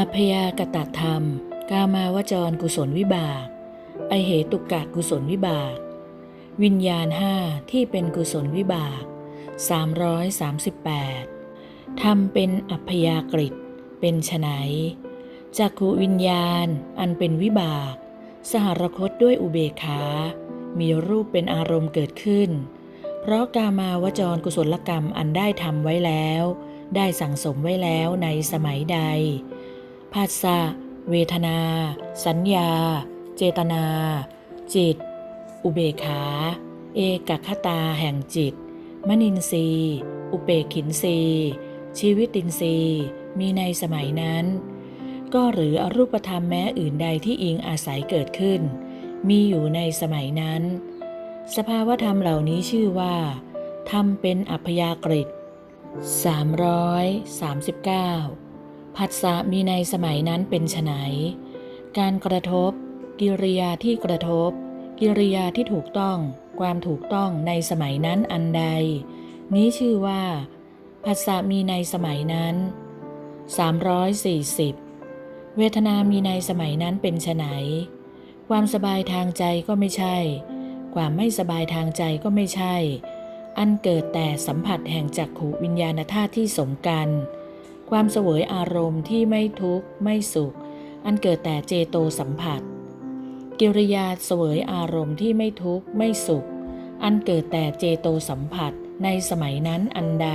อัพยากตธรรม กามาวจรกุศลวิบาก ไอเหตุกะกุศลวิบาก วิญญาณห้าที่เป็นกุศลวิบาก 338ทำเป็นอัพยากฤิเป็นไฉนจักขุวิญญาณ อันเป็นวิบาก สหรคตด้วยอุเบกขา มีรูปเป็นอารมณ์เกิดขึ้น เพราะกามาวจรกุศลกรรมอันได้ทำไว้แล้ว ได้สั่งสมไว้แล้วในสมัยใดาษะเวทนา สัญญา เจตนา จิต อุเบขา เอกคตาแห่งจิต มนินทรีอุเปกขินทรีชีวิตินทรีมีในสมัยนั้น ก็หรืออรูปธรรมแม้อื่นใดที่อิงอาศัยเกิดขึ้น มีอยู่ในสมัยนั้น สภาวธรรมเหล่านี้ชื่อว่าธรรมเป็นอัพยากฤิ339 ผัสสะมีในสมัยนั้นเป็นไฉนการกระทบ กิริยาที่กระทบ กิริยาที่ถูกต้อง ความถูกต้องในสมัยนั้นอันใด นี้ชื่อว่าผัสสะมีในสมัยนั้น 340 เวทนามีในสมัยนั้นเป็นไฉนความสบายทางใจก็ไม่ใช่ ความไม่สบายทางใจก็ไม่ใช่ อันเกิดแต่สัมผัสแห่งจักขูวิญญาณธาตุที่สมกัน ความเสวยอารมณ์ที่ไม่ทุกข์ไม่สุข อันเกิดแต่เจโตสัมผัส กิริยาเสวยอารมณ์ที่ไม่ทุกข์ไม่สุข อันเกิดแต่เจโตสัมผัสในสมัยนั้นอันใด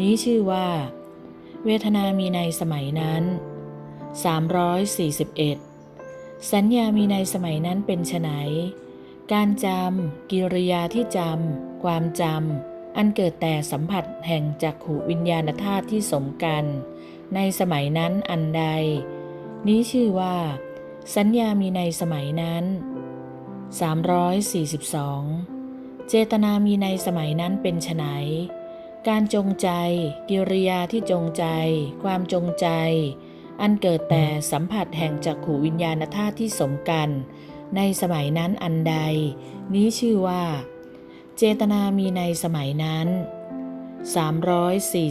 นี้ชื่อว่า เวทนามีในสมัยนั้น 341 สัญญามีในสมัยนั้นเป็นไฉนการจำกิริยาที่จำความจำ อันเกิดแต่สัมผัสแห่งจักขูวิญญาณธาตุที่สมกัน ในสมัยนั้นอันใด นี้ชื่อว่า สัญญามีในสมัยนั้น 342 เจตนามีในสมัยนั้นเป็นไฉนการจงใจ กิริยาที่จงใจ ความจงใจ อันเกิดแต่สัมผัสแห่งจักขูวิญญาณธาตุที่สมกัน ในสมัยนั้นอันใด นี้ชื่อว่า เจตนามีในสมัยนั้น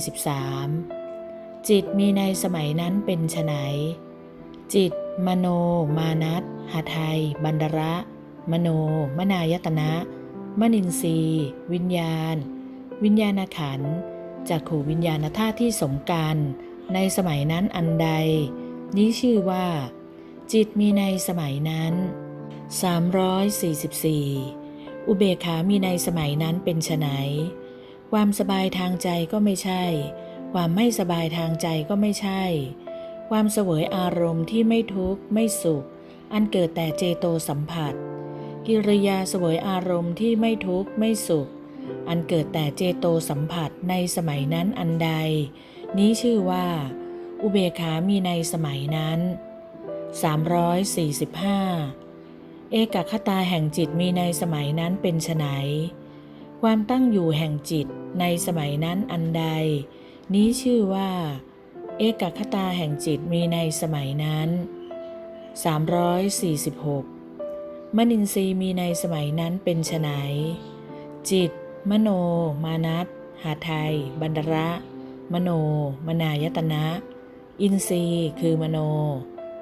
343 จิตมีในสมัยนั้นเป็นไฉนจิต มโน มานัตหาไทย บันดระ มโน มนายตนะ มนินทรีวิญญาณ วิญญาณขันจากขูวิญญาณธาตุที่สมกันในสมัยนั้นอันใด นี้ชื่อว่า จิตมีในสมัยนั้น 344 อุเบกขามีในสมัยนั้นเป็นไฉนความสบายทางใจก็ไม่ใช่ ความไม่สบายทางใจก็ไม่ใช่ ความเสวยอารมณ์ที่ไม่ทุกข์ไม่สุข อันเกิดแต่เจโตสัมผัส กิริยาเสวยอารมณ์ที่ไม่ทุกข์ไม่สุข อันเกิดแต่เจโตสัมผัสในสมัยนั้นอันใด นี้ชื่อว่า อุเบกขามีในสมัยนั้น 345 เอกคตาแห่งจิตมีในสมัยนั้นเป็นไฉนความตั้งอยู่แห่งจิตในสมัยนั้นอันใด นี้ชื่อว่า เอกคตาแห่งจิตมีในสมัยนั้น 346 มนินทรีย์มีในสมัยนั้นเป็นไฉนจิต มโน มานัตหาไทย บันดระ มโน มนายตนะ อินทรีย์ คือมโน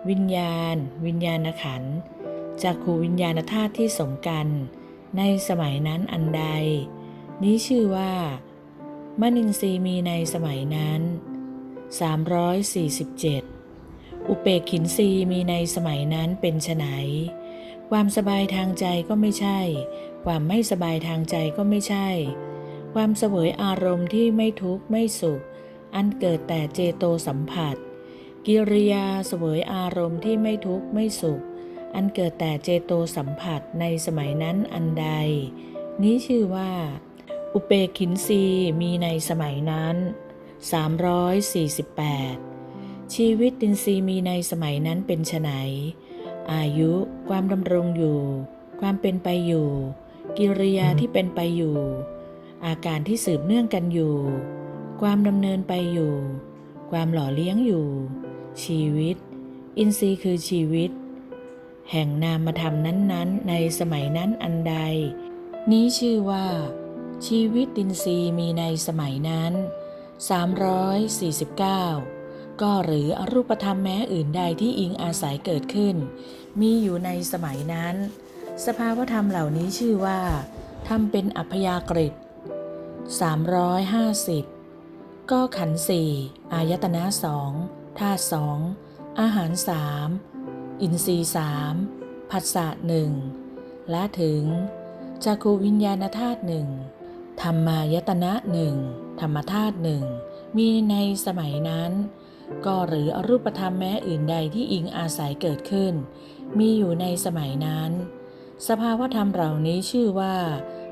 วิญญาณ วิญญาณขันธ์ จากขูวิญญาณธาตุที่สมกัน ในสมัยนั้นอันใด นี้ชื่อว่ามนินทรีย์มีในสมัยนั้น 347 อุเปกขินทรีย์มีในสมัยนั้นเป็นไฉนความสบายทางใจก็ไม่ใช่ ความไม่สบายทางใจก็ไม่ใช่ ความเสวยอารมณ์ที่ไม่ทุกข์ไม่สุข อันเกิดแต่เจโตสัมผัส กิริยาเสวยอารมณ์ที่ไม่ทุกข์ไม่สุข อันเกิดแต่เจโตสัมผัสในสมัยนั้นอันใด นี้ชื่อว่า อุเปกินรีมีในสมัยนั้น 348 ชีวิตตินทรีมีในสมัยนั้นเป็นไฉนอายุ ความดำรงอยู่ ความเป็นไปอยู่ กิริยาที่เป็นไปอยู่ อาการที่สืบเนื่องกันอยู่ ความดำเนินไปอยู่ ความหล่อเลี้ยงอยู่ ชีวิต อินทรีย์คือชีวิต แห่งนามธรรมนั้นๆ ในสมัยนั้นอันใด นี้ชื่อว่า ชีวิตตินทรีย์มีในสมัยนั้น 349 ก็หรืออรูปธรรมแม้อื่นใดที่อิงอาศัยเกิดขึ้น มีอยู่ในสมัยนั้น สภาวธรรมเหล่านี้ชื่อว่าทำเป็นอัพยากฤิ350 ก็ขันสี่อายตนะสองธาตุสองอาหารสาม อินทรีสามผัสสะหนึ่งและถึงจักขูวิญญาณธาตุหนึ่งธรรมายตนะหนึ่งธรรมธาตุหนึ่งมีในสมัยนั้น ก็หรืออรูปธรรมแม้อื่นใดที่อิงอาศัยเกิดขึ้น มีอยู่ในสมัยนั้น สภาวธรรมเหล่านี้ชื่อว่า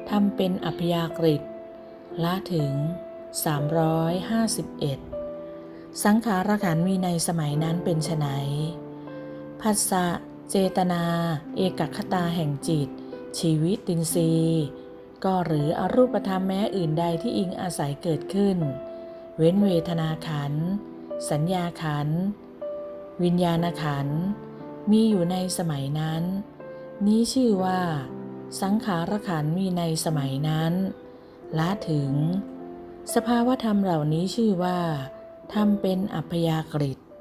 ทำเป็นอัพยากฤิละถึง 351 สังขารขันมีในสมัยนั้นเป็นไฉน ผัสสะเจตนา เอกคตาแห่งจิต ชีวิตตินรีก็หรืออรูปธรรมแม้อื่นใดที่อิงอาศัยเกิดขึ้น เว้นเวทนาขัน สัญญาขัน วิญญาณขัน มีอยู่ในสมัยนั้น นี้ชื่อว่า สังขารขันมีในสมัยนั้นละถึง สภาวะธรรมเหล่านี้ชื่อว่าทำเป็นอัพยากฤิต